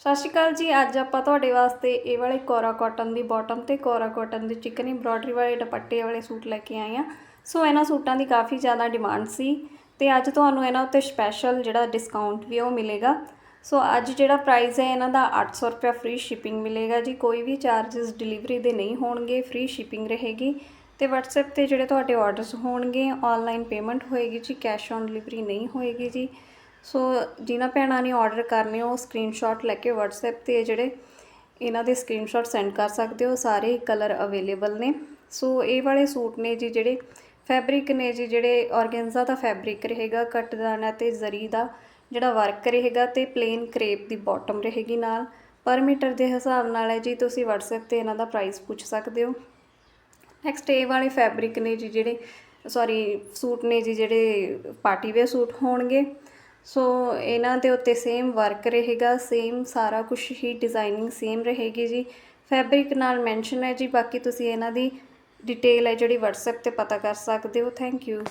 ਸਤਿ ਸ਼੍ਰੀ ਅਕਾਲ ਜੀ, ਅੱਜ ਆਪਾਂ ਤੁਹਾਡੇ ਵਾਸਤੇ ਇਹ ਵਾਲੇ ਕੋਰਾ ਕਾਟਨ ਦੀ ਬਾਟਮ ਤੇ ਕੋਰਾ ਕਾਟਨ ਦੀ ਚਿਕਨ ਐਮਬ੍ਰੋਇਡਰੀ ਵਾਲੇ ਦੁਪੱਟੇ ਵਾਲੇ ਸੂਟ ਲੈ ਕੇ ਆਏ ਆ ਸੋ ਇਹਨਾਂ ਸੂਟਾਂ ਦੀ ਕਾਫੀ ਜ਼ਿਆਦਾ ਡਿਮਾਂਡ ਸੀ ਤੇ ਅੱਜ ਤੁਹਾਨੂੰ ਇਹਨਾਂ ਉੱਤੇ ਸਪੈਸ਼ਲ ਜਿਹੜਾ ਡਿਸਕਾਊਂਟ ਵੀ ਉਹ ਮਿਲੇਗਾ। ਸੋ ਅੱਜ ਜਿਹੜਾ ਪ੍ਰਾਈਸ ਹੈ ਇਹਨਾਂ ਦਾ 800 ਰੁਪਏ ਫ੍ਰੀ ਸ਼ਿਪਿੰਗ ਮਿਲੇਗਾ ਜੀ, ਕੋਈ ਵੀ ਚਾਰजेस ਡਿਲੀਵਰੀ ਦੇ ਨਹੀਂ ਹੋਣਗੇ ਫ੍ਰੀ ਸ਼ਿਪਿੰਗ ਰਹੇਗੀ ਤੇ WhatsApp ਤੇ ਜਿਹੜੇ ਤੁਹਾਡੇ ਆਰਡਰਸ ਹੋਣਗੇ ਆਨਲਾਈਨ ਪੇਮੈਂਟ ਹੋਏਗੀ ਜੀ ਕੈਸ਼ ਔਨ ਡਿਲੀਵਰੀ ਨਹੀਂ ਹੋਏਗੀ ਜੀ। ਸੋ ਜਿਨ੍ਹਾਂ ਭੈਣਾਂ ਨੇ ਆਰਡਰ ਕਰਨੇ, ਉਹ ਸਕਰੀਨਸ਼ਾਟ ਲੈ ਕੇ WhatsApp ਤੇ ਜਿਹੜੇ ਇਹਨਾਂ ਦੇ ਸਕਰੀਨਸ਼ਾਟ ਸੈਂਡ ਕਰ ਸਕਦੇ ਹੋ ਸਾਰੇ ਕਲਰ ਅਵੇਲੇਬਲ ਨੇ। ਸੋ ਇਹ ਵਾਲੇ ਸੂਟ ਨੇ ਜੀ ਜਿਹੜੇ ਫੈਬਰਿਕ ਨੇ ਜੀ, ਜਿਹੜੇ ਔਰਗੈਂਜ਼ਾ ਦਾ ਫੈਬਰਿਕ ਰਹੇਗਾ ਕਟਦਾਨਾ ਤੇ ਜ਼ਰੀ ਦਾ ਜਿਹੜਾ ਵਰਕ ਰਹੇਗਾ ਤੇ ਪਲੇਨ ਕਰੇਪ ਦੀ ਬਾਟਮ ਰਹੇਗੀ ਨਾਲ। ਪਰ ਮੀਟਰ ਦੇ ਹਿਸਾਬ ਨਾਲ ਹੈ ਜੀ, ਤੁਸੀਂ WhatsApp ਤੇ ਇਹਨਾਂ ਦਾ ਪ੍ਰਾਈਸ ਪੁੱਛ ਸਕਦੇ ਹੋ। ਨੈਕਸਟ ਇਹ ਵਾਲੇ ਫੈਬਰਿਕ ਨੇ ਜੀ ਜਿਹੜੇ ਸੌਰੀ ਸੂਟ ਨੇ ਜੀ ਜਿਹੜੇ ਪਾਰਟੀ ਵੇਅਰ ਸੂਟ ਹੋਣਗੇ। ਸੋ ਇਹਨਾਂ ਦੇ ਉੱਤੇ ਸੇਮ ਵਰਕ ਰਹੇਗਾ ਸੇਮ ਸਾਰਾ ਕੁਝ ਹੀ ਡਿਜ਼ਾਈਨਿੰਗ ਸੇਮ ਰਹੇਗੀ ਜੀ। ਫੈਬਰਿਕ ਨਾਲ ਮੈਂਸ਼ਨ ਹੈ ਜੀ, ਬਾਕੀ ਤੁਸੀਂ ਇਹਨਾਂ ਦੀ ਡਿਟੇਲ ਹੈ ਜਿਹੜੀ WhatsApp ਤੇ ਪਤਾ ਕਰ ਸਕਦੇ ਹੋ। Thank you